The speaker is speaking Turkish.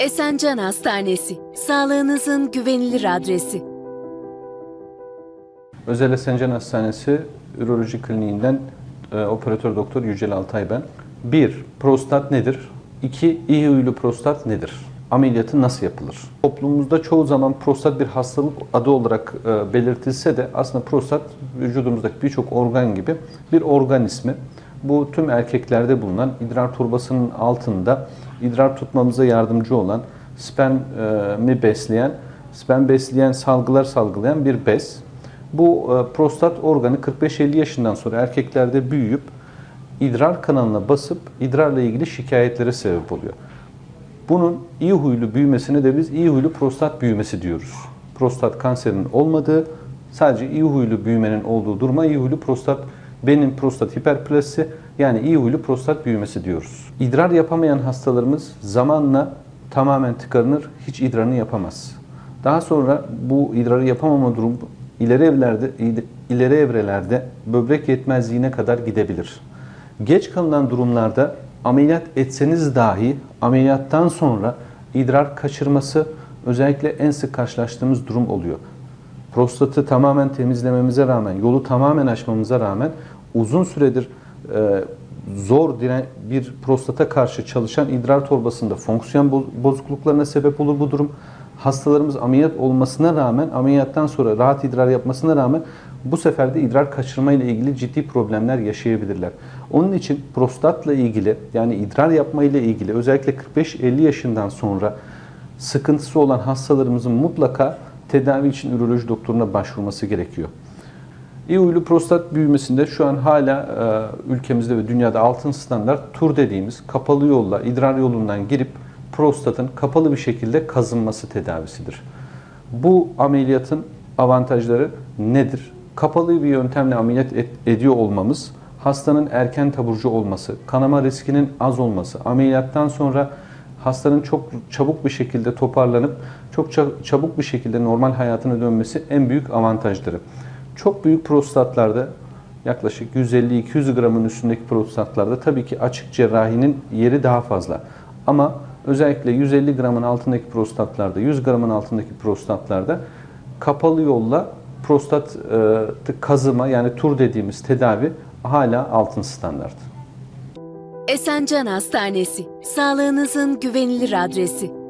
Esencan Hastanesi, sağlığınızın güvenilir adresi. Özel Esencan Hastanesi Üroloji Kliniğinden e, operatör doktor Yücel Altay ben. 1. Prostat nedir? 2. İyi huylu prostat nedir? Ameliyatı nasıl yapılır? Toplumumuzda çoğu zaman prostat bir hastalık adı olarak e, belirtilse de aslında prostat vücudumuzdaki birçok organ gibi bir organ ismi. Bu tüm erkeklerde bulunan idrar torbasının altında idrar tutmamıza yardımcı olan spermi besleyen, sperm besleyen salgılar salgılayan bir bez. Bu e, prostat organı 45-50 yaşından sonra erkeklerde büyüyüp idrar kanalına basıp idrarla ilgili şikayetlere sebep oluyor. Bunun iyi huylu büyümesine de biz iyi huylu prostat büyümesi diyoruz. Prostat kanserinin olmadığı, sadece iyi huylu büyümenin olduğu duruma iyi huylu prostat, benim prostat hiperplasi yani iyi huylu prostat büyümesi diyoruz. İdrar yapamayan hastalarımız zamanla tamamen tıkanır, hiç idrarını yapamaz. Daha sonra bu idrarı yapamama durumu ileri evlerde ileri evrelerde böbrek yetmezliğine kadar gidebilir. Geç kalınan durumlarda ameliyat etseniz dahi ameliyattan sonra idrar kaçırması özellikle en sık karşılaştığımız durum oluyor. Prostatı tamamen temizlememize rağmen, yolu tamamen açmamıza rağmen uzun süredir e, zor diren bir prostata karşı çalışan idrar torbasında fonksiyon bo- bozukluklarına sebep olur bu durum. Hastalarımız ameliyat olmasına rağmen, ameliyattan sonra rahat idrar yapmasına rağmen bu sefer de idrar kaçırma ile ilgili ciddi problemler yaşayabilirler. Onun için prostatla ilgili yani idrar yapma ile ilgili özellikle 45-50 yaşından sonra sıkıntısı olan hastalarımızın mutlaka tedavi için üroloji doktoruna başvurması gerekiyor. İyi huylu prostat büyümesinde şu an hala e, ülkemizde ve dünyada altın standart tur dediğimiz kapalı yolla idrar yolundan girip prostatın kapalı bir şekilde kazınması tedavisidir. Bu ameliyatın avantajları nedir? Kapalı bir yöntemle ameliyat et- ediyor olmamız, hastanın erken taburcu olması, kanama riskinin az olması, ameliyattan sonra hastanın çok çabuk bir şekilde toparlanıp çok ça- çabuk bir şekilde normal hayatına dönmesi en büyük avantajları. Çok büyük prostatlarda yaklaşık 150-200 gramın üstündeki prostatlarda tabii ki açık cerrahinin yeri daha fazla. Ama özellikle 150 gramın altındaki prostatlarda, 100 gramın altındaki prostatlarda kapalı yolla prostat e, kazıma yani tur dediğimiz tedavi hala altın standart. Esencan Hastanesi, sağlığınızın güvenilir adresi.